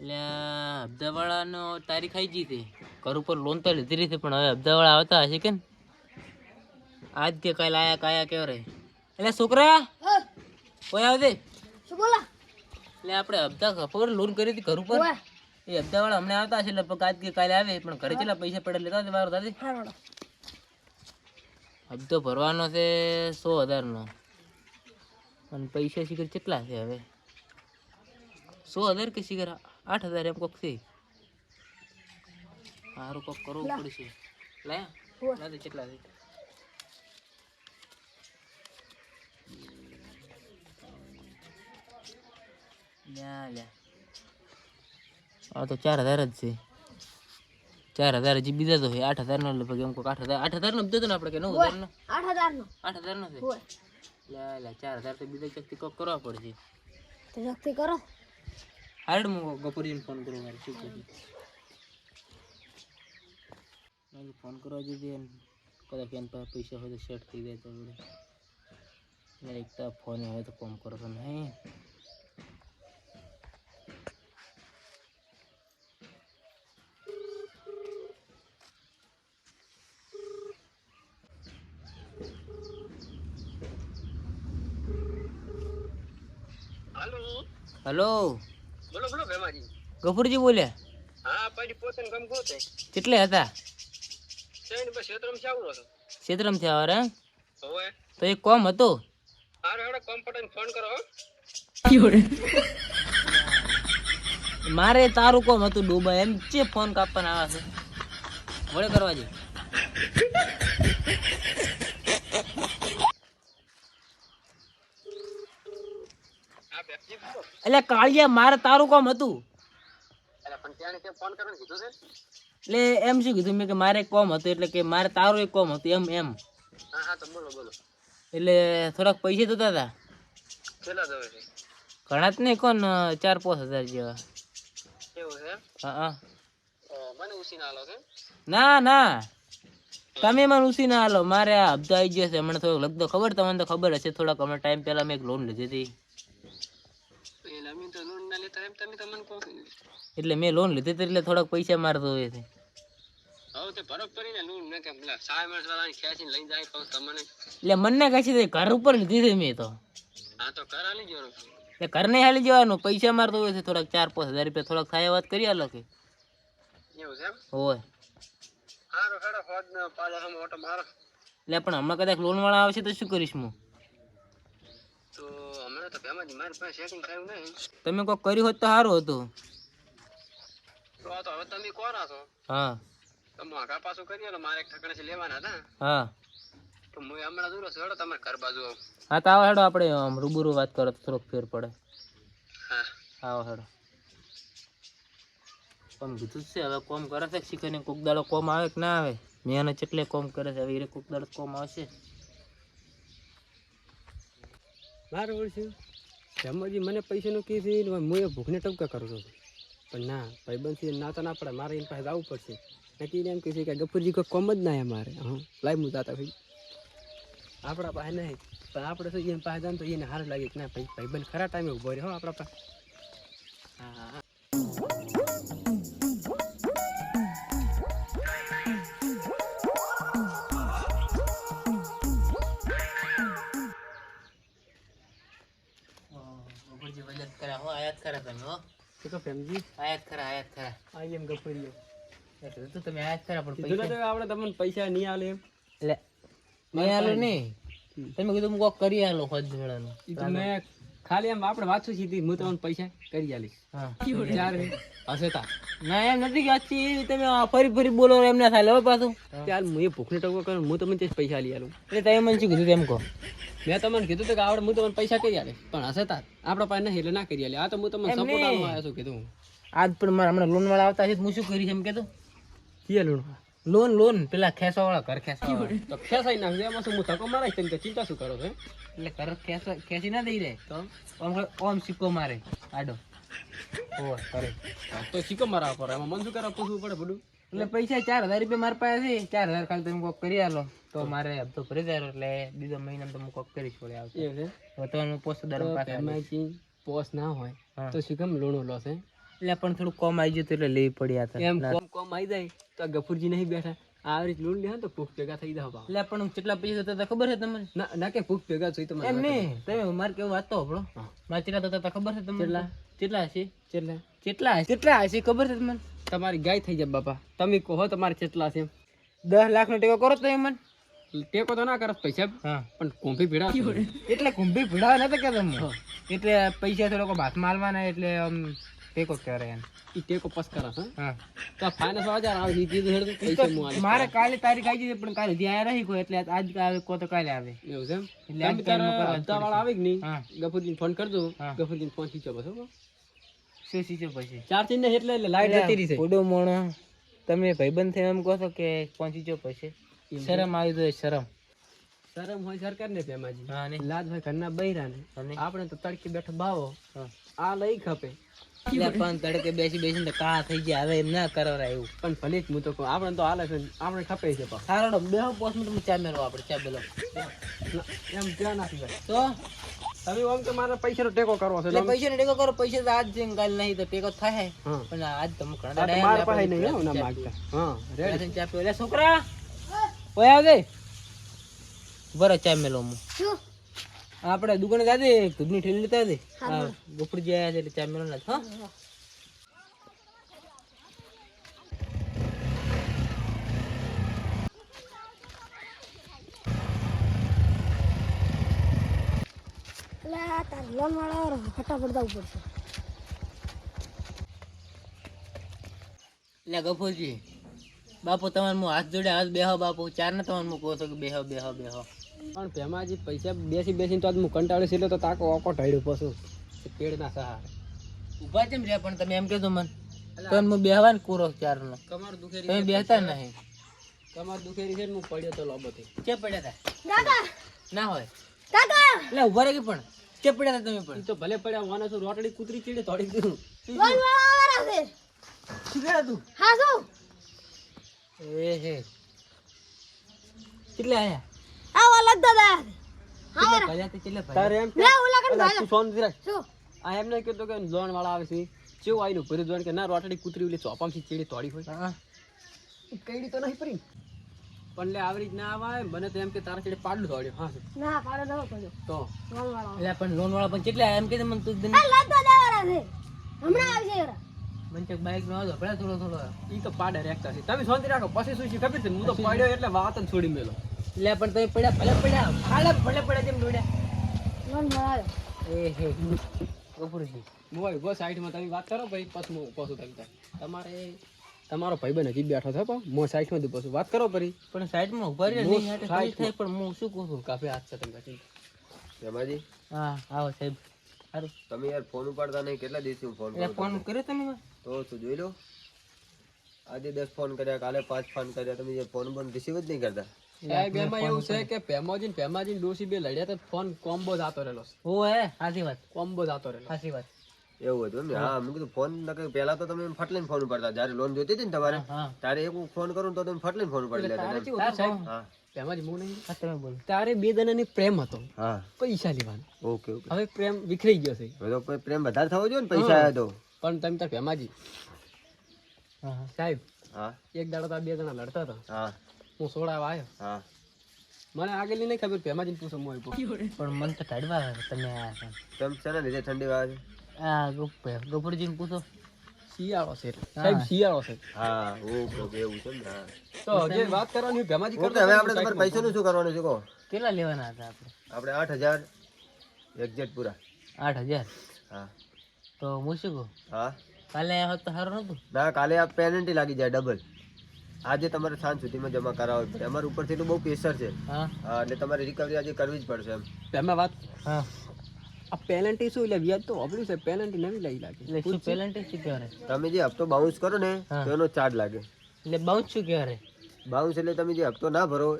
એટલે આ તારીખ આવી ગઈ હતી ઘર ઉપર લોન તો લીધી રહી હતી પણ હવે હપ્તાવાળા આવતા હશે કે ને આજ કે કાલ આયા કાયા કેવો રે એટલે છોકરા કોઈ આવે શું બોલા? એટલે આપણે અબ્દા ખબર લોન કરી હતી ઘર ઉપર? એ હપ્તાવાળા હમણાં આવતા હશે લગભગ આજ કે કાલે આવે પણ ઘરે કેટલા પૈસા પડે લેતા હતા મારો દાદી અબ્દો ભરવાનો છે સો હજારનો. અને પૈસા શીખર કેટલા છે હવે? સો હજાર કે શીખર? આઠ હજાર એમ કોક છે સારું કોક કરવું પડશે. કેટલા લ્યા લ્યા. આ તો ચાર હજાર જ છે. ચાર હજાર હજી બીજા તો આઠ હજાર નો લગભગ એમ કોક આઠ હજાર. આઠ હજાર નો બીજો ને આપણે કે નવ હજાર નો? આઠ હજાર નો. આઠ હજાર નો છે? લે લે ચાર હજાર તો બીજા ચકથી કોક કરવા પડશે. તો શક્તિ કરો. હાર્ડ હું ગપુરીને ફોન કરું મારે શું કહ્યું મારે ફોન કરવા જઈએ ને કદાચ એમ પાસે પૈસા હોય તો સેટ થઈ જાય તો બધું મારે એક તો ફોન આવે તો કોમ કરો તો નહીં હલો બોલો બોલો ભેમાજી ગફુરજી બોલ્યા હા પછી પોતે કહો ગોતે કેટલે હતા? શેની બસ ક્ષેત્રમ ચાવડો હતો. ક્ષેત્રમ થયા વાર હવે? તો એક કોમ હતો? હારો હેડો કોમ્પ્યુટર ફોન કરો યોડે મારે તારું કોમ હતું ડૂબા એમ. છે ફોન કાપવાના આવે છે. વળે કરવા જઈ હા બેસજી બોલો એટલે કાળિયા મારે તારું કોમ હતું. એટલે એમ શું કીધું? મેં કે મારે કોમ હતું એટલે કે મારે તારું એક કોમ હતું એમ એમ. એટલે થોડાક પૈસા જોતા હતા? ઘણા જ નહીં કોણ ચાર પાંચ હજાર જેવા. હા ના ના તમે મને ઉસી ના હાલો મારે આ હપ્તા આવી ગયો છે. હમણાં થોડોક લગતો ખબર તમને તો ખબર હશે થોડાક હમણાં ટાઈમ પહેલા મેં એક લોન લીધી હતી એટલે અમે તો લોન ના લેતા એમ તમે તો મને કહો છો. એટલે મેં લોન લીધી હતી એટલે થોડાક પૈસા મારતો હોય છે. એટલે મને કહે છે ઘર ઉપર લીધી છે મેં તો. એટલે ઘરને હાલી જવાનું પૈસા મારતો હોય છે થોડાક ચાર પાંચ હજાર રૂપિયા થોડાક થાય વાત કરી આલો કે. એવું છે એમ? હોય. એટલે પણ હમણાં કદાચ લોન વાળા આવશે તો શું કરીશ હું? તો મારી પાસે સેટિંગ થયું નહીં. તમે કોઈ કર્યું હોત તો સારું હતું. તો હવે તમે કોના છો? હા. તો મોઘા પાછું કરીએ મારે એક ઠકણે લેવાના હતા. હા. તો હું હમણાં દૂર છું હેડો તમારે ઘર બાજુ આવું. હા તો આવો હેડો આપણે રૂબરૂ વાત કરો તો થોડોક ફેર પડે. હા. આવો હેડો. કોમ કીધું છે હવે કોમ કરે છે શીખે ને કોક દાડો કોમ આવે કે ના આવે? મહેનત એટલે કોમ કરે છે હવે એ કોક દાડો કોમ આવશે. મારું ઓળખ્યું જમવાજી મને પૈસાનું કહે છે હું એ ભૂખને ટપકા કરું છું. પણ ના, ભાઈબંધ છે, ના તો ના પડે, મારે એની પાસે આવવું પડશે. નક્કી એમ કહે છે કે ગફુરજી કોઈ કોમ જ ના એ મારે. હા લાઈ હું જાતા ભાઈ આપણા પાસે નહીં, પણ આપણે શું એની પાસે જાણ તો એને સારું લાગે કે ના, ભાઈ ભાઈબંધ ખરા ટાઈમે ઊભો હો, આપણા પાસે. હા. હો આયાત તમે હો. ફેમજી. આયાત કરા આયાત કરા આઈ એમ ગફુરીઓ એટલે તો તમે આયાત ખરા પણ પૈસા આપણે તમને પૈસા નહીં આલે એમ. એટલે આલો નહીં. તમે કીધું હું કોક કરી આલો ખોજ મેળાનું નું મેં ખાલી એમ આપણે વાંચું સીધી હું તમને પૈસા કરી આલીશ. ચાર હશે તા ના એમ નથી કે તમે ફરી ફરી બોલો એમ ના થાય હવે પાછું. ચાલ હું એ ભૂખને ટકો કરું હું તમને તે પૈસા લઈ આલું. એટલે તમે મને શું કીધું એમ કહો? મેં તમને કીધું હતું કે આવડે હું તમને પૈસા કરી આલે પણ હશે તાર આપણા પાસે નહીં એટલે ના કરી આલે. આ તો હું તમને સપોર્ટ આવ્યો છું કીધું આજ પણ મારા હમણાં લોન વાળા આવતા છે હું શું કરીશ એમ કીધું કીએ લૂણ લોન લોન. પેલા ખેંચવા વાળા ઘર વાળા. તો ખેસાઈ નાખજો. એમાં શું હું ધક્કો મારાય તમે ચિંતા શું કરો છો? એટલે ઘર ખેંચવા ખેંચી ના દઈ રે તો ઓમ ઓમ સિક્કો મારે. આડો. ઓય કરે. તો સિક્કો મારવા પડે. એમાં મન શું કરવા પૂછવું પડે બધું એટલે પૈસા ચાર હજાર રૂપિયા મારા પાસે છે. ચાર હજાર ખાલી તમે કોક કરી આલો. તો મારે હપ્તો ભરી જાય એટલે બીજો મહિના તો હું કોક કરીશ વળે આવશે તો પોસ્ટ દર પાસે કી ના હોય તો શું કેમ લોણો લો છે એટલે પણ થોડું કોમ આવી જતું એટલે લેવી પડી આ એમ. કોમ આવી જાય. તો ગફુરજી નહીં બેઠા. આવી રીત લૂણ લે તો ભૂખ ભેગા થઈ જાવ એટલે પણ કેટલા પૈસા થતા ખબર છે તમને? ના કે ભૂખ ભેગા થઈ તમારે નહીં. તમે મારે કેવું વાત તો આપણો મારે કેટલા થતા ખબર છે તમને? કેટલા? કેટલા હશે? કેટલા કેટલા કેટલા હશે? ખબર છે તમને? તમારી ગાય થઈ જાય બાપા. તમે કહો તમારે કેટલા છે દસ લાખ નો ટેકો કરો તો એમ ટેકો તો ના કરો પૈસા હા. પણ કોંભી ભેડા એટલે કુંભી ભીડા નતા કે તમે એટલે પૈસા લોકો ભાત માલવાના એટલે ટેકો કરે ઈ ટેકો પસ કરા હા? તો ફાઇનલ વાળા આવે ઈ કીધું હેડ તો પૈસા મુ આલીશ. મારે કાલે તારીખ આવી જશે પણ કાલે ધ્યાન રહી કોઈ એટલે આજ આવે કો તો કાલે આવે. એવું છે એટલે આજ તમે કાલમાં તારા કરવાનું આવે કે નહીં? ગફુરજીને ફોન કરજો. ગફુરજીને ફોન ખીચો બસ હો. શું શીખે પછી? ચારથી એટલે એટલે લાઈટ જતી રહી છે. ઓડો મોણો. તમે ભાઈબંધ થઈને એમ કહો છો કે પહોંચી જો પછી. શરમ આવી તો શરમ. શરમ હોય સરકાર ને પેમાજી લાજ હોય ઘરના બૈરા ને આપણે તો તડકે બેઠો ભાવો આ લઈ ખપે. પણ તડકે બેસી બેસીને તો કાળા થઈ ગયા? હવે એમ ના કરાવરા એવું. પણ ભલે હું તો આપણે તો હાલે છે આપણે ખપે છે પણ. સારો બે પોસ્ટ મિનિટ ચા મેળવો આપણે ચા બેલો એમ ક્યાં નાખી જાય તો? તમે ઓમ તો મારા મારે પૈસાનો ટેકો કરવો છે પૈસા નો ટેકો કરો પૈસા તો આજ ને કાલ નહીં તો ટેકો થાય. હા. પણ આજ તમે ઘણા મારા પાસે નહીં હો, ના ચા માગતા. હા રેડી ચા પીવો. છોકરા. ઓય આવે બરો ચા મેલો હું. શું? આપણે દુકાને જાદે દૂધની ઠેલી લેતા દે હા ગોપડજી આયા છે એટલે ચા મેલો ના હા. લોન વાળા ફટાફટ જવું પડશે. એટલે ગફુરજી બાપુ તમારે હું હાથ જોડે હાથ બેહો બાપુ ચાર ને તમારે કહું છું કે બેહો બેહો બેહો. પણ પેમાજી પૈસા બેસી બેસીને તો આજ હું કંટાળે છે તો તાકો ઓકો ઢળ્યો પશુ પેડ ના સહારે. ઊભા કેમ રહ્યા પણ તમે એમ કહેજો મને? તો હું બેહવા ને કુરો ચારનો કમર દુખેરી તમે બેહતા નહીં. કમર દુખેરી છે ને હું પડ્યો તો લોબતે કે પડ્યા હતા કાકા! ના હોય. કાકા! એટલે ઊભા રહી પણ? કે પડ્યા હતા તમે પણ? તો ભલે પડ્યા વાના છો રોટડી કૂતરી ચીડે થોડી દીધું લોન વાળા છે શું તું? હા શું? એ હે. કેટલે આયા? આવા લગતા હતા હા ભર્યા તે કેટલે ભર્યા તારે એમ કે લે ઓલા કન અલા, તું શાંતિ શું? આ એમ નહીં કે લોન વાળા આવે છે. કેવું આવીને ભરી જોઈને કે ના રોટડી કૂતરી ઓલી ચોપામથી ચીડી તોડી હોય. હા. કઈડી તો નહીં પડી. પણ લે આવરી રીત ના આવે બને તો એમ કે તારા ચીડે પાડલું તોડ્યું હા. ના પાડો નવો પડ્યો તો? લોન વાળા. એટલે પણ લોન વાળા પણ કેટલે એમ કે મને તું જ આ લગતા જવાના છે. હમણાં આવશે એરા મંચક બાઈક નો આવજો થોડો થોડો. ઈ તો પાડે રેખતા છે. તમે શાંતિ રાખો પછી શું છે ખબર છે? હું તો પાડ્યો એટલે વાત જ છોડી મેલો. એટલે પણ તમે પડ્યા ભલે પડ્યા ખાલે ભલે પડ્યા તેમ દોડ્યા. મન વાળા એ હે ગફુરજી મોય બસ સાઈડમાં તમે વાત કરો ભાઈ પછી હું પાછું તમે થાય. તમારે તમારો ભાઈબંધ હજી બેઠો છે પણ મો સાઈડમાં જ પાછું વાત કરો પરી પણ સાઈડમાં ઊભા રહ્યા હું નહીં હાટે. થાય પણ હું શું કહું છું? કાફી હાથ છે તમે. રમાજી હા આવો સાહેબ. સારું તમે યાર ફોન ઉપાડતા નહીં કેટલા દિવસથી હું ફોન ફોન કર્યો તમે તો શું જોઈ લો. આજે દસ ફોન કર્યા કાલે પાંચ ફોન કર્યા તમે જે ફોન બંધ રિસીવ જ નહીં કરતા. સાહેબ એમાં એવું છે કે પેમાજીન પેમાજીન ડોસી બે લડ્યા તો ફોન કોમ્બો જાતો રહેલો. હો હે? સાચી વાત. કોમ્બો જાતો રહેલો. સાચી વાત. એવું હતું એમ હા મેં કીધું ફોન નકર પહેલા તો તમે ફટલીને ફોન ઉપાડતા. જ્યારે લોન જોતી હતી ને તમારે હા તારે એક ફોન કરું તો તમે ફટલીને ફોન ઉપાડી લેતા. પેમાજી હું નહીં? હા તમે બોલો. તારે બે જણાની પ્રેમ હતો. હા. પૈસા લેવાનો ઓકે ઓકે. હવે પ્રેમ વિખરી ગયો છે. હવે તો પ્રેમ વધારે થવો જોઈએ ને પૈસા આવ્યા તો. પણ તમે તાર પેમાજી. હા. સાહેબ હા. એક દાડો તો આ બે જણા લડતા હતા. હા. હું સોડાવા આવ્યો. હા. મને આગળની નહીં ખબર પેમાજીને પૂછો મોય પણ મને તો ઠડવા આવે તમે આયા છો. તેમ છે ને લીધે ઠંડી વાગે આ ગોપ ગોપરજીને પૂછો. શિયાળો છે. સાહેબ શિયાળો છે. હા ઓ ઓકે એવું છે ને તો જે વાત કરવાની ભેમાજી ઓકે હવે આપણે તમારે પૈસાનું શું કરવાનું છે કહો? કેટલા લેવાના હતા આપણે? આપણે આઠ હજાર એક્ઝેક્ટ પૂરા. આઠ હજાર? હા. તો હું શું કહું? હા. કાલે આવતો તો સારું નતું ના કાલે આ પેનલ્ટી લાગી જાય ડબલ આજે તમારે સાંજ સુધીમાં જમા કરાવો પડે. અમારા ઉપરથી તો બહુ પ્રેશર છે. એટલે તમારે રિકવરી આજે કરવી જ પડશે એમ. એમાં વાત આ પેનલ્ટી શું એટલે વ્યાજ તો વાપર્યું છે. પેનલ્ટી નવી લઈ લાગે. એટલે શું પેનલ્ટી શું કહેવાય? તમે જે હપ્તો બાઉન્સ કરો ને. તો એનો ચાર્જ લાગે. એટલે બાઉન્સ શું કહેવાય? બાઉન્સ એટલે તમે જે હપ્તો ના ભરો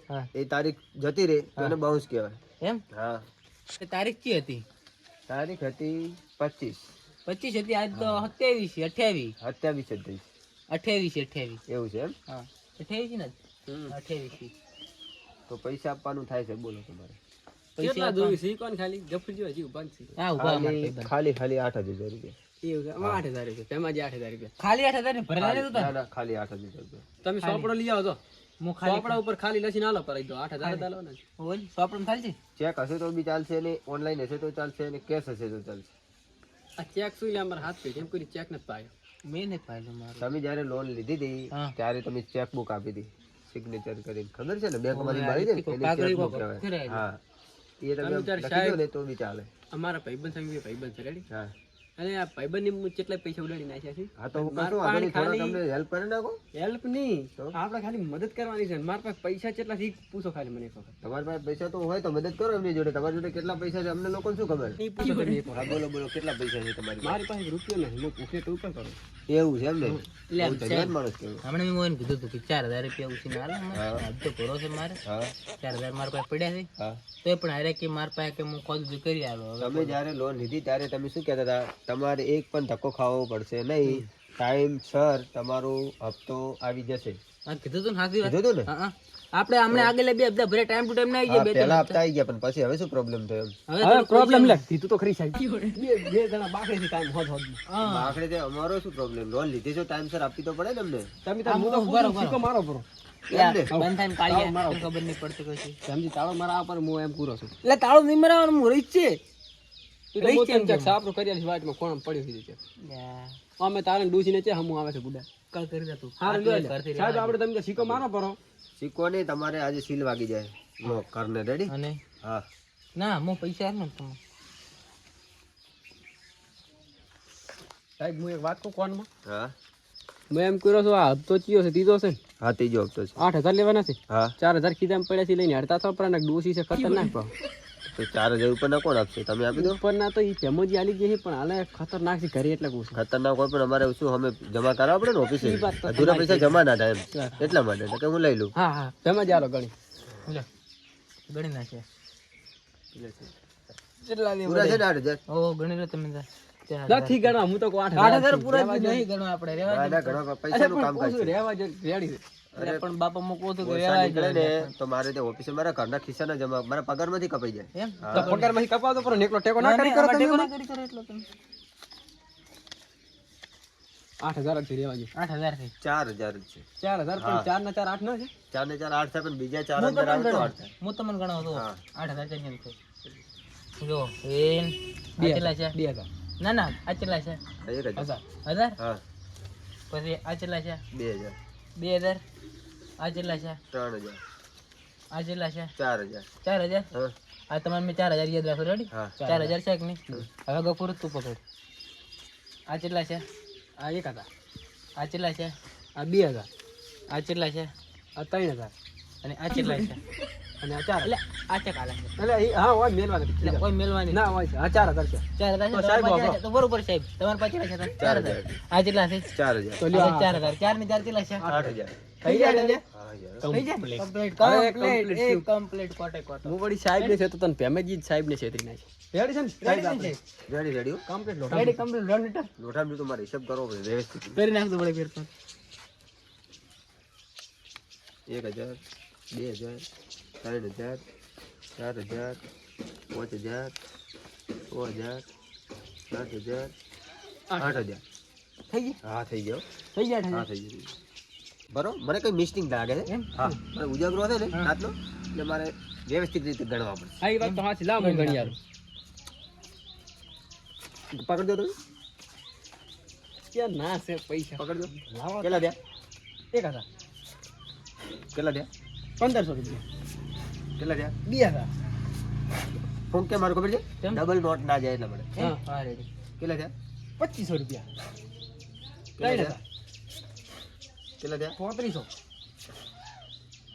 એ તારીખ જતી રહે તો એને બાઉન્સ કહેવાય. એમ? હા. એ તારીખ કઈ હતી? તારીખ હતી પચીસ. પચીસ હતી આજ તો સત્યાવીસ અઠ્યાવીસ. સત્યાવીસ જ થઈ અઠ્યાવીસ અઠ્યાવીસ. એવું છે એમ? હા. અઠ્યાવીસ ને અઠ્યાવીસ તો પૈસા આપવાનું થાય છે બોલો તમારે. પૈસા જોયું છે કોણ ખાલી ગફુરજી હજી ઊભા છે હા ઊભા ખાલી ખાલી આઠ હજાર રૂપિયા. એવું આઠ હજાર રૂપિયા. ભેમાજી આઠ હજાર રૂપિયા. ખાલી આઠ હજાર ભરેલા ખાલી આઠ હજાર રૂપિયા. તમે સોપડો લઈ આવો તો. સોપડા ઉપર ખાલી લસી ના લો પર દો આઠ હજાર જ ને. ઓય સોપડમ થાય છે ચેક હશે તો બી ચાલશે ને ઓનલાઈન હશે તો ચાલશે ને કેશ હશે તો ચાલશે. આ ચેક શું લે અમારા હાથ? પેટી એમ કોઈ ચેક નથી પાયો. મેં પાડ્યું મારું. તમે જ્યારે લોન લીધી હતી ત્યારે તમે ચેક બુક આપી હતી સિગ્નેચર કરીને ખબર છે ને? બેંકમાંથી મળી ને કહેવાય. હા. એ તમે લખી દો ને તો બી ચાલે. અમારા ભાઈબંધ સંગી ભાઈબંધ છે રેડી હા. અને આ ભાઈબંધની કેટલા પૈસા ઉડાડી નાખ્યા છે? હા તો હું કશું વાંધો નહીં, થોડો ખાલી- તમને હેલ્પ કરી નાખો હેલ્પ નહીં. આપણે ખાલી મદદ કરવાની છે મારા પાસે પૈસા કેટલા છે પૂછો ખાલી મને એક તમારી પાસે પૈસા તો હોય તો મદદ કરો એમની જોડે. તમારી જોડે કેટલા પૈસા છે અમને લોકોને શું ખબર? હા બોલો બોલો કેટલા પૈસા છે તમારી? મારી પાસે રૂપિયો નહીં હું પૂછે તો ઉપર કરું. એવું છે એમ ને? હમણાં મેં મોહન કીધું હતું કે ચાર હજાર રૂપિયા ઉછીને હાલો. હા. તો ભરો છે મારે. ચાર હજાર મારા પાસે પડ્યા છે. તો પણ હારે કે મારા પાસે કે હું કોલ કરી આવ્યો. હવે તમે જયારે લોન લીધી ત્યારે તમે શું કહેતા હતા? તમારે એક પણ ધક્કો ખાવો પડશે નહીં. ટાઈમ સર તમારો હપ્તો આવી જશે. હા કીધું તું હાથી કીધું હતું ને? હા હા. આપણે હમણાં આગળ બે હપ્તા ભરે ટાઈમ ટુ ટાઈમ ના આવી હા, બે પહેલા હપ્તા. આવી ગયા પણ પછી હવે શું પ્રોબ્લેમ થયો હવે હવે પ્રોબ્લેમ લે. કીધું તો ખરી સાહેબ. બે બે જણા બાકડે થી અમારો શું પ્રોબ્લેમ લોન લીધી ટાઈમ સર આપી તો પડે તમને તમે હું તો. મારો પરો ખબર નહીં પડતી સમજી તાળો મારા પર હું એમ પૂરો છું. એટલે તાળો નહીં મરાવાનું હું રહી જ છે. તો છે સાપરો કર્યા વાટમાં કોણ પડ્યો છે. અમે તારે ડૂસીને છે હમું આવે છે બુડા કાલ કરી દે તું. હારું આટલું લે કરતી સાહેબ આપણે તમને સિક્કો મારો પરો સિક્કો નહીં તમારે આજે સીલ વાગી જાય. લો કરને રેડી અને હા. ના હું પૈસા આપ ને તમે સાહેબ હું એક વાત કહું કોનમાં હા. મેં એમ કર્યો છું આ હપ્તો ચિયો છે ત્રીજો છે? હા ત્રીજો હપ્તો છે. આઠ હજાર લેવાના છે? હા. ચાર હજાર કીધા પડ્યા છે લઈને હડતા થો પણ ડોસી છે ખતરનાક ભાવ. તો ચાર હજાર ઉપર ના કોણ આપશે તમે આપી દો. ઉપરના તો ઈ ફેમોજી આલી ગઈ પણ હાલે ખતરનાક છે ઘરે એટલે કહું ખતરનાક હોય પણ અમારે શું અમે જમા કરાવવા પડે ને ઓફિસે? અધૂરા પૈસા જમા ના થાય એટલા માટે એટલે કે હું લઈ લઉં. હા હા. ફેમોજી આલો ગણી. ગણી નાખે. પૂરા છે ને આઠ હજાર? ઓ ગણી લો તમે. નથી ગણવા હું તો આઠ હજાર પૂરા જ નહીં ગણવા આપણે રેવા ના દે. ના છે. રહેવા જો રેડી પણ બાપા મૂકવો તો તો મારે તે ઓફિસે મારા ઘરના ખિસ્સાના જમા મારા પગારમાંથી કપાઈ જાય. એમ? તો પગારમાંથી કપાવતો પણ એકલો ટેકો ના કરી કરો ટેકો ના કરી કરો એટલો તમે. આઠ હજાર જ છે રહેવા આઠ હજારથી ચાર હજાર છે. ચાર હજાર પણ ચાર ના ચાર આઠ ના છે? ચાર ને ચાર આઠ થાય પણ બીજા ચાર હજાર આવે તો આઠ. હું તમને ગણાવું છું. આઠ હજાર ચાર જો એન આ કેટલા છે? બે હજાર. ના ના આ કેટલા છે? હજાર. હજાર? હજાર પછી આ કેટલા છે? બે હજાર. બે હજાર. આ કેટલા છે? ત્રણ હજાર. આ કેટલા છે? ચાર હજાર. ચાર હજાર? આ તમારે મેં ચાર હજાર યાદ રાખો રેડી ચાર હજાર છે કે નહીં? હવે ગફુર તું પકડ. આ કેટલા છે? આ એક હતા. આ કેટલા છે? આ બે હજાર આ કેટલા છે? આ ત્રણ હજાર અને આ કેટલા છે? અને આ એટલે આ ચેક આલે એટલે હા હોય મેલવા એટલે કોઈ મેલવાની. ના હોય છે હા ચાર હજાર છે ચાર હજાર તો સાહેબ તો બરોબર સાહેબ તમારા પાસે છે ચાર હજાર. હજાર. આ કેટલા છે? ચાર હજાર. તો લ્યો ચાર હજાર. ચાર ને ચાર કેટલા છે? આઠ હજાર. થઈ જાય ને? હા યાર. થઈ જાય ને? હવે Complete, complete એક શું? કોટે કોટો. હું વળી સાહેબ ને છે તો તને ફેમેજી જ સાહેબ ને છેતરી નાખી. રેડી છે રેડી રેડી કમ્પ્લીટ હિસાબ કરવો પડે વ્યવસ્થિત. કરી નાખજો વળી ફેરફાર. એક હજાર બે હજાર. ત્રણ હજાર ચાર હજાર પાંચ હજાર છ હજાર સાત હજાર આઠ હજાર થઈ ગઈ? હા થઈ ગયો. થઈ જાય હા ઠંડી. થઈ ગયું. બરોબર મને કઈ મિસ્ટેક લાગે છે? એમ? હા મને ઉજાગરો છે ને રાતનો એટલે મારે વ્યવસ્થિત રીતે ગણવા પડે હા એ વાત તો હાચી. લાવ મને ગણી યાર પકડજો તમે. ક્યાં ના છે પૈસા? પકડજો. લાવો કેટલા થયા? એક હજાર. કેટલા થયા? પંદરસો રૂપિયા. કેટલા થયા? બે હજાર ફોન કે મારું ખબર છે? ડબલ નોટ ના જાય એટલા માટે હા. હા, ready. કેટલા થયા? પચીસો રૂપિયા. કેટલા થયા? પોત્રીસો.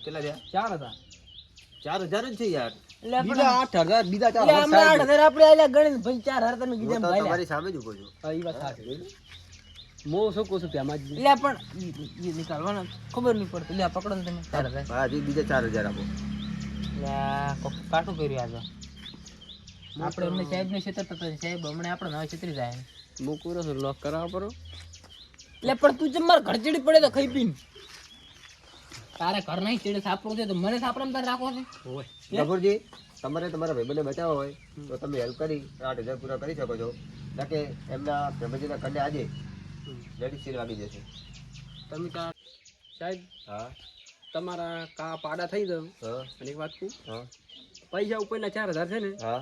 કેટલા થયા? ચાર હજાર ચાર હજાર જ છે યાર. બીજા આઠ હજાર બીજા ચાર એટલે હજાર હમણાં સાહેબ. આઠ હજાર આપણે આલ્યા ગણીને ભાઈ ચાર હજાર તમે કીધા હું એમ તો ભાલ્યા. તમારી સામે જ ઊભો છું. એ વાત સાચી. હું શું કહું છું કે જ એટલે પણ ઈ ખબર નહીં પડતી. આ પકડો ને તમે. ચાર હજાર. બીજા ચાર હજાર આપો. કાઠું કર્યું આજે. આપણે અમને સાહેબ ને છેતરતા હતા સાહેબ હમણાં આપણે નવા છેતરી જાય. હું પૂરો છું લોક કરાવવા પડો. એટલે પણ તું જેમ મારે ઘડચડી પડે તો ખાઈ પીને. તારે ઘર નહીં ચડે સાપડું છે તો મને સાપડામાં તારે રાખો છે? હોય. તમારે તમારા ભાઈબંધને બચાવવા હોય તો તમે હેલ્પ કરી આઠ હજાર પૂરા કરી શકો છો. ના કે એમના ભાઈબંધીના કંડે આજે રેડી સીલ વાગી જશે. તમે કા સાહેબ હા? તમારા કા પાડા થઈ જાવ અને એક વાત કહું. પૈસા ઉપરના ચાર હજાર છે ને હા.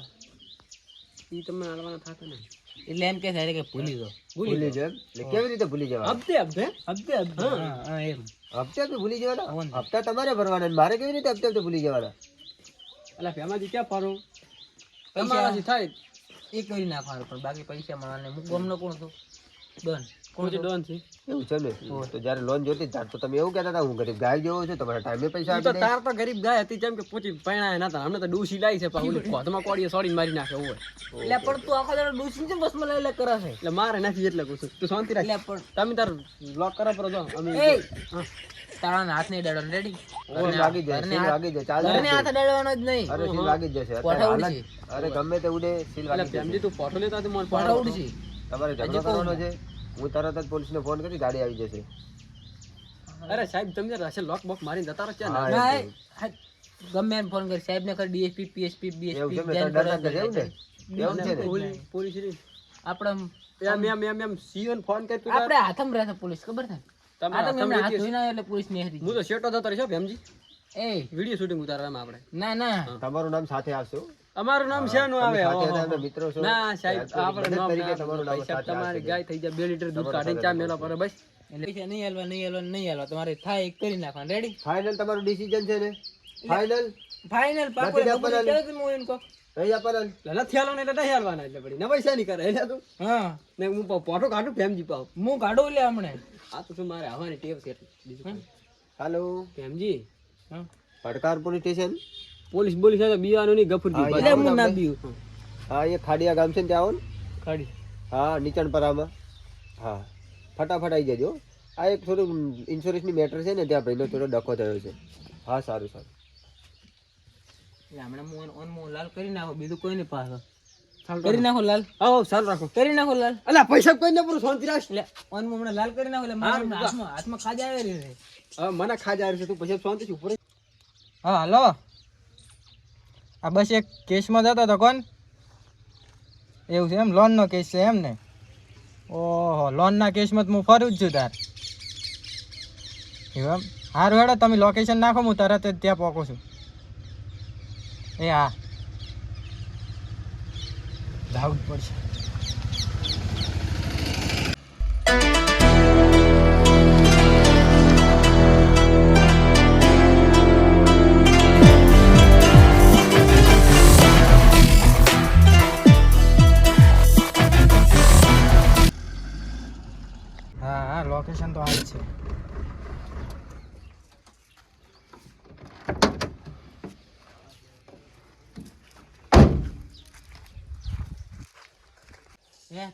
એ તમને હાલવાના થતા નહીં. એટલે એમ કે થાય કે ભૂલી દો ભૂલી જાય એટલે કેવી રીતે ભૂલી જવા હપ્તે હપ્તે હપ્તે હપ્તે. હા હા. એમ. હપ્તે ભૂલી જવાના? હપ્તા તમારે ભરવાના મારે કેવી રીતે હપ્તે હપ્તે ભૂલી જવાના? એટલે ફેમાજી ક્યાં ફરો? તમારાથી થાય. એ કરી નાખવાનું પણ બાકી પૈસા મળવાને હું ગમનો કોણ છું? ડન. કોણ ડોન છે. એવું છે ને? તો જ્યારે લોન જોતી ત્યારે તો તમે એવું કહેતા હતા હું ગરીબ ગાય જેવો છું તમારા ટાઈમે પૈસા આપી તાર તો ગરીબ ગાય હતી જેમ કે પોચી પૈણા નતા. અમને તો ડૂસી લાવી છે પણ ઓલી કોથમાં કોડીએ સોડી મારી નાખે હોય એટલે પણ તું આખો દાડો ડૂસીને કેમ બસમાં લઈ લે કરે છે? એટલે મારે નથી એટલે પૂછું તું શાંતિ રાખ. એટલે પણ તમે તાર લોક કરો પર જો. અમે એ! હાથ નહીં ડળવાનો રેડી સીલ વાગી જાય સીલ ચાલ. ઘરને હાથ ડળવાનો જ નહીં. અરે સીલ વાગી જશે પોઠા અરે ગમે તે ઉડે સીલ એટલે જશે તું ફોટો લેતા તો મને પોઠા ઉડશે. તમારે ઝઘડો કરવાનો છે? હું તરત જ પોલીસને ફોન કરી ગાડી આવી જશે. અરે સાહેબ તમે રશે લોક બોક મારીને જતા રહો ના, હા, ગમે એમ ફોન કરી સાહેબ ને કરી ડીએસપી પીએસપી બીએસપી ને? એવું છે ને? પોલીસ. આપણે એમ એમ એમ એમ સીઓને ફોન કરી આપણે હાથમ રહે પોલીસ ખબર છે? તમે હાથ ધોઈ ના એટલે પોલીસ ને હું તો શેટો જતો રહેશો ભેમજી. એ. વીડિયો શૂટિંગ ઉતારવામાં આપણે. ના ના. તમારું નામ સાથે આવશે. અમારું નામ શેનું આવે? મિત્રો છો. ના સાહેબ આપણે નામ તરીકે તમારું નામ સાહેબ, તમારી ગાય થઈ જાય. બે લીટર દૂધ કાઢીને ચા મેલા પર બસ. એટલે પૈસા નહીં હાલવા નહીં હાલવા નહીં હાલવા. તમારે થાય એક કરી નાખવાનું. રેડી ફાઇનલ તમારું ડિસિઝન છે ને? ફાઇનલ ફાઇનલ પાકો? હું કહું. એટલે નથી હાલવાના એટલે નહીં હાલવાના એટલે પડી. ન પૈસા નહીં કરે? એટલે તું. હા. ને હું પ- પોઠો કાઢું ભેમજી પાવ. હું કાઢું લે હમણે. આ તો શું મારે આવવાની ટેવ છે. હાલો ફેમજી. હા. પડકાર પોલીસ સ્ટેશન? પોલીસ બોલીસ આવે તો બીવાનું નહીં ગફુરજી એટલે હું ના બીવું હા એ ખાડિયા ગામ છે ને ત્યાં આવો ને. ખાડી. હા નીચાણપરામાં. હા ફટાફટ આવી જજો. આ એક થોડું ઇન્સ્યોરન્સની મેટર છે ને ત્યાં ભાઈનો થોડો ડખો થયો છે. હા સારું સારું. એટલે હમણાં હું ઓન મો લાલ કરી નાખો બીજું કોઈ નહીં પાછો. કરી નાખો લાલ. આવો સારું રાખો. કરી નાખો લાલ. અલા પૈસા કોઈ ને પૂરું શાંતિ રાખ. એટલે ઓન મો હમણાં લાલ કરી નાખો એટલે મારા હાથમાં હાથમાં ખાજા આવેલી છે. હા મને ખાજા આવી છે તું પછી શાંતિ છું ઉપર હા હાલો. આ બસ એક કેસમાં જતો હતો કોણ? એવું છે એમ? લોનનો કેસ છે એમ ને? ઓહો, લોનના કેસમાં તો હું ફરું જ છું તાર. એવું એમ? સારું હેડો, તમે લોકેશન નાખો, હું તરત જ ત્યાં પહોંચું છું. એ હા. જ પડશે.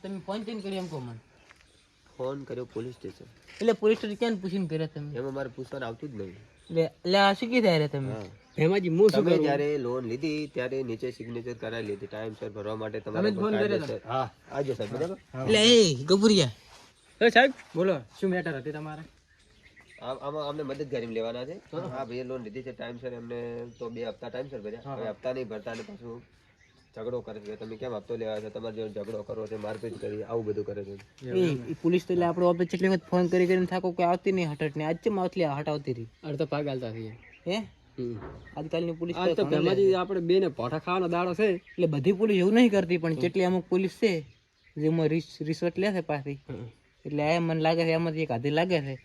તમે ફોન કેમ કર્યો એમ કહો મને? ફોન કર્યો પોલીસ સ્ટેશન એટલે પોલીસ સ્ટેશન ક્યાં પૂછીને કર્યા તમે? એમાં મારે પૂછવાનું આવતું જ નહીં. એટલે એટલે આ શું કીધા રે તમે? હા. ભેમાજી હું શું તમે કરું જ્યારે લોન લીધી ત્યારે નીચે સિગ્નેચર કરાવી લીધી. ટાઈમસર ભરવા માટે તમારે ફોન કર્યો? હા. આજે સાહેબ બરાબર? એટલે એ ગભુરિયા. એ સાહેબ બોલો. શું મેટર હતી તમારે? આમ- આમાં અમને મદદગારી લેવાના છે. હા ભાઈ લોન લીધી છે. ટાઈમસર એમને તો બે હપ્તા ટાઈમસર ભર્યા. હવે હપ્તા નહીં ભરતા ને પાછું ઝઘડો કરે છે. તમે કેમ હપ્તો લેવા છો? તમારે જેવો ઝઘડો કરો છે મારપીટ કરી આવું બધું કરે છે. પોલીસ તો એટલે આપણે ઓફિસ કેટલી વખત ફોન કરી કરીને થાકો કે આવતી નહીં હટટ ને. આજ ચમ આવતી હટાવતી રહી? અડધો પાગ હાલતા થઈ હે? આજકાલની પોલીસ તો ભેમાજી આપણે બે ને પોઠા ખાવાનો દાડો છે. એટલે બધી પોલીસ એવું નહીં કરતી પણ જેટલી અમુક પોલીસ છે જેમાં રિસ- રિશ્વત લે છે પાછી. એટલે આ મને લાગે છે એમાંથી એક આધી લાગે છે.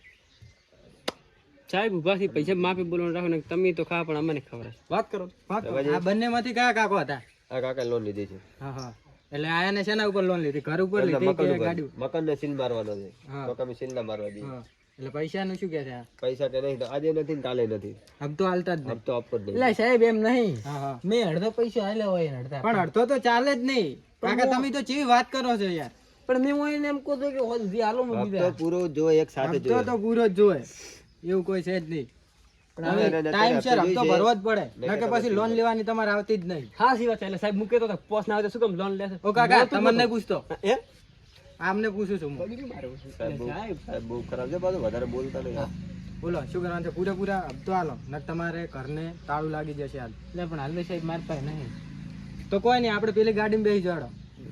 સાહેબ ઉભાથી પૈસા માફી બોલવાનું રાખો ને તમે તો ખા પણ અમને ખબર. વાત કરો વાત કરો. આ બંનેમાંથી કયા કાકો હતા? આ કાકા લોન લીધી છે. હા હા. એટલે આયાને શેના ઉપર લોન લીધી? ઘર ઉપર લીધી કે ગાડી મકાન ને સીલ મારવાનો છે. અમે સીલ ના મારવા દઈએ એટલે પૈસા નું શું કે છે પૈસા કે નહીં આજે નથી ને કાલે નથી. હપ્તો હાલતા જ નહીં. હપ્તો આપવો જ નહીં. એટલે સાહેબ એમ નહીં. મેં અડધો પૈસા હાલ્યા હોય ને અડધા. પણ અડધો તો ચાલે જ નહીં. કાકા તમે તો ચેવી વાત કરો છો યાર. પણ મેં હું એને એમ કહું કે હોલ હાલો મૂકી દે પૂરો જો એક સાથે જો તો પૂરો જ જોય એવું કોઈ છે જ નહીં. ટાઈમ સર હપ્તો હપ્તો ભરવો જ પડે. નહીં પછી લોન લેવાની તમારે આવતી જ નહીં. હા સી વાત એટલે સાહેબ મૂકે તો પોસ ના આવે શું કામ લોન લેશે? ઓ કાકા તમને પૂછતો. એ આમને પૂછું છું સાહેબ બહુ- ખરાબ છે. પાછું વધારે બોલતા નહીં. બોલો શું કરવાનું છે? પૂરેપૂરા હપ્તો હાલો. નક તમારે ઘરને તાળું લાગી જશે હાલ. એટલે પણ હાલ સાહેબ માર પાસે નહીં. તો કોઈ નહીં આપણે પેલી ગાડીમાં બેસી જાડો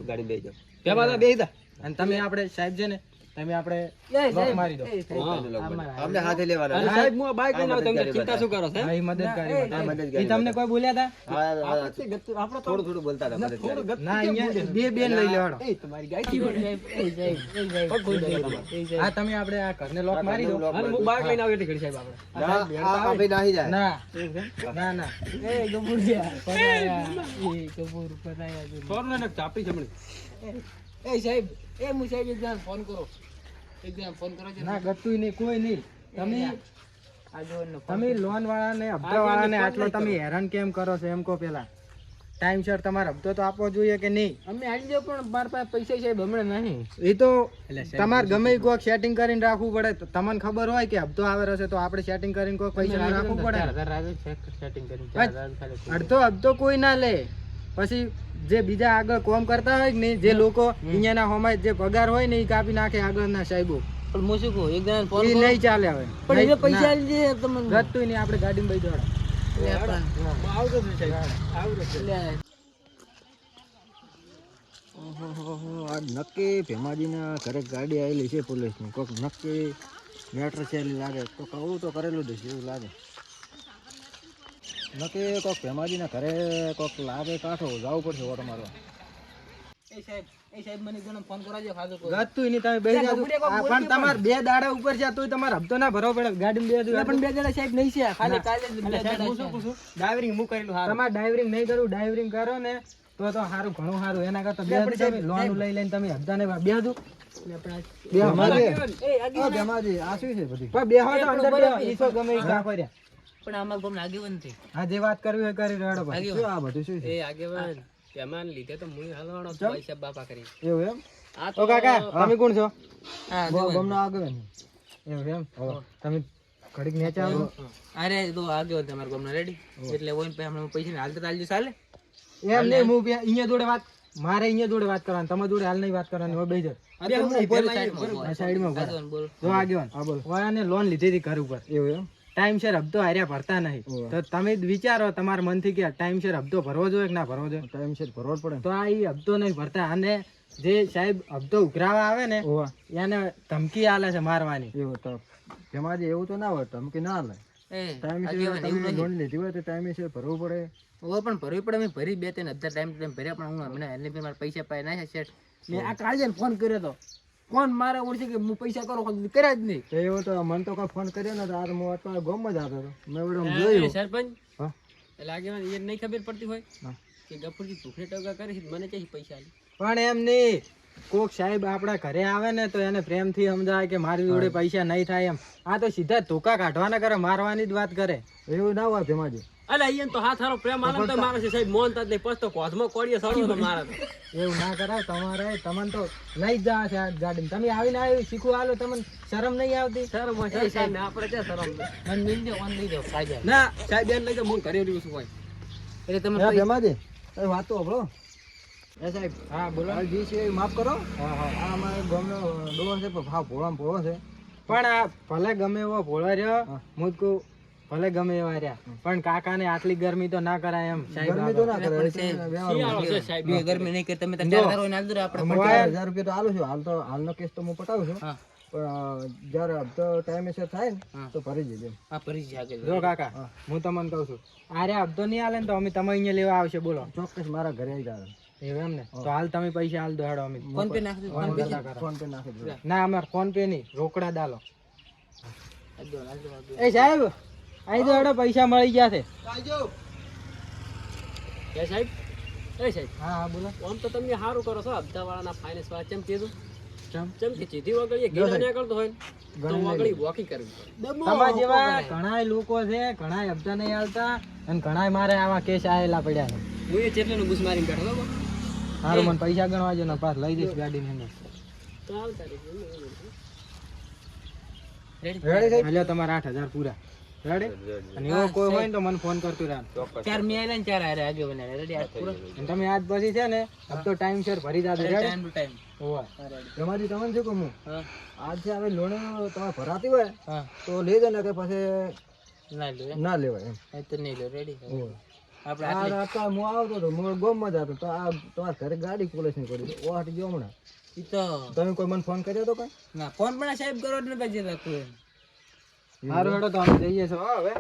ગાડી બેસી જાઓ. પેલા બેસી જા. અને તમે આપણે સાહેબ છે ને તમે આપણે મારી દો અમને હાથે લેવાના સાહેબ હું બાઈક લઈને આવું તમે ચિંતા શું કરો સાહેબ મદદગારી માટે. હા, તમને કોઈ બોલ્યા હતા હા. થોડું થોડું બોલતા હતા મદદગારી. ના અહીંયા બે બેન લઈ લેવાડો તમારી ગાય હા તમે આપણે આ ઘરને લોક મારી દો અને હું બાઈક લઈને આવ્યો ઘડી સાહેબ આપણે આ- ભાઈ નાહી જાય ના ના ના ફોન ને ચાપી જમણી એ સાહેબ એ એક ફોન કરો એક ફોન કરો ના. ગતું નહીં કોઈ નહીં. તમે આ જો એનો તમે લોન વાળાને હપ્તા વાળાને આટલો તમે હેરાન કેમ કરો છો? એમ કહો પેલા. ટાઈમસર તમારે હપ્તો તો આપવો જોઈએ કે નહીં? અમે આવી જાવ પણ મારા પાસે પૈસા છે હમણાં નહીં. એ તો તમારે ગમે કોઈક સેટિંગ કરીને રાખવું પડે. તમને ખબર હોય કે હપ્તો આવે રહેશે તો આપણે સેટિંગ કરીને કોઈ પૈસા રાખવું પડે. કરી અડધો હપ્તો કોઈ ના લે. પછી જે બીજા આગળ કોમ કરતા હોય ને નહીં જે લોકો અહીંયાના હોમાં જે પગાર હોય ને એ કાપી નાખે આગળના સાહેબો. પણ હું શું કહું એક જણા ફોન નહીં ચાલે હવે. પણ પૈસા તમને. નહીં આપણે ગાડીમાં બેસી દોડો આવતો સાહેબ? આજ નક્કી ભેમાજીના ઘરે ગાડી આવેલી છે પોલીસની. કોઈક નક્કી મેટર છે લાગે. તો કહું તો કરેલું જ હશે એવું લાગે. નક્કી કોઈક ભેમાજીના ઘરે કોક લાગે કાંઠો જવું પડશે ઓટો મારો એ સાહેબ એ સાહેબ મને એક ફોન કરાવજો ખાધો ગતું નહીં તમે બેસી જાજો. પણ તમારે બે દાડા ઉપર છે તોય તમારે હપ્તો ના ભરવો પડે ગાડી બે પણ બે જણા સાહેબ નહીં છે ખાલી કાલે જ બે હું કરેલું તમારે નહીં કરવું ડ્રાઇવરિંગ કરો ને તો તો સારું ઘણું સારું એના કરતા બે તમે લોન લઈ લઈને તમે હપ્તા ને બે દો ભેમાજી. આ શું છે બધી? પણ બેહો તો અંદર બેહો ઈ ગમે ઈ કાં કર્યા પણ આમાં ગમ આગેવાન છે. હા જે વાત કરવી હોય કરી રેડો ભાઈ. શું આ બધું શું છે? એ આગેવાન પેમાન લીધે તો મુઈ હલવાનો પૈસા બાપા કરી. એવું એમ? આ તો કાકા તમે કોણ છો? હા ગમનો આગળ એવું એમ? તમે ઘડીક નેચા આવો. અરે તો આગેવાન તમારા ગામના રેડી એટલે હોય ને પછી હમણાં પૈસા હાલતા ચાલજો ચાલે? એમ નહીં હું અહીંયા જોડે વાત મારે અહીંયા જોડે વાત કરવાની તમારી જોડે હાલ નહીં વાત કરવાની હવે બેસી જાઓ બે હું ઉપર સાઈડમાં. આગેવાન બોલો. જો આગેવાન. હા બોલો. ઓયાને લોન લીધી હતી ઘર ઉપર. એવું એમ? ટાઈમસર હપ્તો હાર્યા ભરતા નહીં. તો તમે વિચારો તમારા મનથી કે ટાઈમસર હપ્તો ભરવો જોઈએ કે ના ભરવો જોઈએ? ટાઈમ છે ભરવો પડે તો આ હપ્તો નહીં ભરતા. અને જે સાહેબ હપ્તો ઉઘરાવા આવે ને એને ધમકી આલે છે મારવાની. એવું તો ભેમાજી એવું તો ના હોય ધમકી ના લે ટાઈમ લીધી હોય તો ટાઈમે છે ભરવું પડે. ઓ પણ ભરવી પડે મેં ભરી બે ત્રણ હજાર ટાઈમ ટાઈમ ભર્યા પણ હું હમણાં હેલ્પની મારા પૈસા પાય ના છે. શેઠ મેં આ કાલે ફોન કર્યો તો. ફોન મારે ઓળખી કે હું પૈસા કરો કર્યા જ નહીં. તો એવો તો મને તો કોઈ ફોન કર્યો ને તો આ હું અત્યારે ગોમમાં જ આવતો હતો. મેં વડે જોયું. સરપંચ હા. લાગે મને એ નહીં ખબર પડતી હોય હા. કે ગફુરજી ભૂખને ટકા કરે છે મને ક્યાંથી પૈસા પણ એમ નહીં કોક સાહેબ આપણા ઘરે આવે ને તો એને પ્રેમથી સમજાય કે મારી જોડે પૈસા નહીં થાય એમ. આ તો સીધા ધોકા કાઢવાના કરે મારવાની જ વાત કરે. એવું ના હોય ભેમાજી. અલે અહીંયા તો હાથ હારો પ્રેમ આલમ તો મારે છે સાહેબ મોન જ નહીં પસ્તો કોધમાં કોડીએ સળો તો મારે એવું ના કરાય તમારે તમને તો લઈ જ જવા છે આ ગાડી તમે આવીને આવી શીખવું આલો તમને શરમ નહીં આવતી? શરમ હોય સાહેબ સાહેબ આપણે ક્યાં શરમ મને દો ઓન લઈ જાઓ સાહેબ ના સાહેબ બેન લઈ જાઓ હું ઘરે રહ્યું છું ભાઈ. એટલે તમે જમા દે એ વાત તો એ સાહેબ હા બોલો છે માફ કરો. હા હા. આ અમારે ગામનો ડોહો છે પણ ભાવ ભોળામાં ભોળો છે. પણ આ ભલે ગમે એવો ભોળો રહ્યો હું. જ કહું ભલે ગમે એવા રહ્યા પણ કાકાને આટલી ગરમી તો ના કરાય એમ ગરમી તો ના કરે એ તો છે. વ્યવહાર શિયાળો છે સાહેબ? બે ગરમી નહીં કરી તમે તો ચાર કરો ને હાલ દો આપણે હું ચાર હજાર રૂપિયા તો આલું છું. હાલ તો હાલનો કેસ તો હું પટાવું છું. પણ અ, જ્યારે હપ્તો ટાઈમે થાય ને હા. તો ભરી જજો હા ફરી છે જો કાકા હું. તમને કહું છું. આરે હપ્તો નહીં હાલે ને તો અમે તમે અહીંયા લેવા આવશે બોલો. ચોક્કસ મારા ઘરે આવી જાય એવું એમ ને? તો હાલ તમે પૈસા હાલ દો હેડો અમે. ફોન પે નાખજો ફોન પે નાખી ના અમારે ફોન પે નહીં. રોકડા દાલો. એ સાહેબ! અહીં તો હેડો પૈસા મળી ગયા છે. કે સાહેબ એ સાહેબ હા હા બોલો. આમ તો તમને સારું કરો છો હપ્તા વાળાના ફાઇનાન્સ વાળા કેમ કીધું? ચમ? ચમ કે સીધી વગળી ગેલા ના કરતો હોય તો વગળી વોકી કરવી તમારા જેવા ઘણાય લોકો છે ઘણાય હપ્તા નહીં આવતા અને ઘણાય મારે આવા કેસ આવેલા પડ્યા છે. હું એ ચેટલાનું બુસ મારીને કાઢો બાબા હારું મને પૈસા ગણવા જો ને પાછ લઈ જઈશ ગાડીની અંદર. તો આવતા રેડી રેડી સાહેબ? તમારા આઠ હજાર પૂરા. રેડી અને એવો કોઈ હોય ને તો મને ફોન કરતું રાખ ચાર મેં ને ચાર હારે આગે બને રેડી આજ પૂરો? અને તમે આજ પછી છે ને ભરી જાજો. રેડી ટાઈમ ટુ તમને શું કહું આજ છે હવે લોન તમારે ભરાતી હોય તો લેજો ને કે પછી ના લેવાય એમ. તો નહીં લો. રેડી આપણે આ આટલી હું આવતો તો મૂળ ગોમમાં જ હતો તો આ તમારા ઘરે ગાડી પોલીસની કરી ઓ ગયો હમણાં. ઈ તો તમે કોઈ મને ફોન કર્યો હતો કઈ? ના ફોન પણ સાહેબ કરો જ નતા જતા સારું હેડો તો અમે જઈએ છો હવે.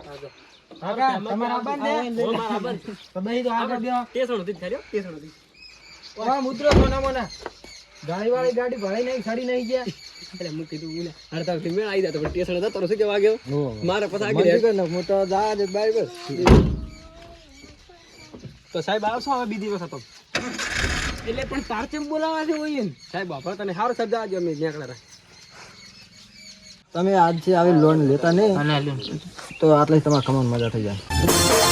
કાકા તમારા બંધ તો બેહી તો આગળ બેહો. ટેસણ હતી ખરી ટેસણ હતી હા મુદ્રો સોના મોના? ગાડી વાળી ગાડી ભરાઈ નહીં સડી નહીં ગયા. એટલે હું કીધું ઉલે હડતા વખતે મેળ આવી જતો પણ ટેસણ હતા તારો શું કેવા ગયો? મારે પછી આગળ મને તો જા બાય બસ તો સાહેબ આવશો હવે બી દિવસ હતો એટલે પણ તાર ચેમ બોલાવા છે હોય ને સાહેબ બાપા તને સારો શબ્દ આજે અમે નીકળ્યા તમે આજથી આવી લોન લેતા નહીં. તો આટલી તમારા કમાવાની મજા થઈ જાય.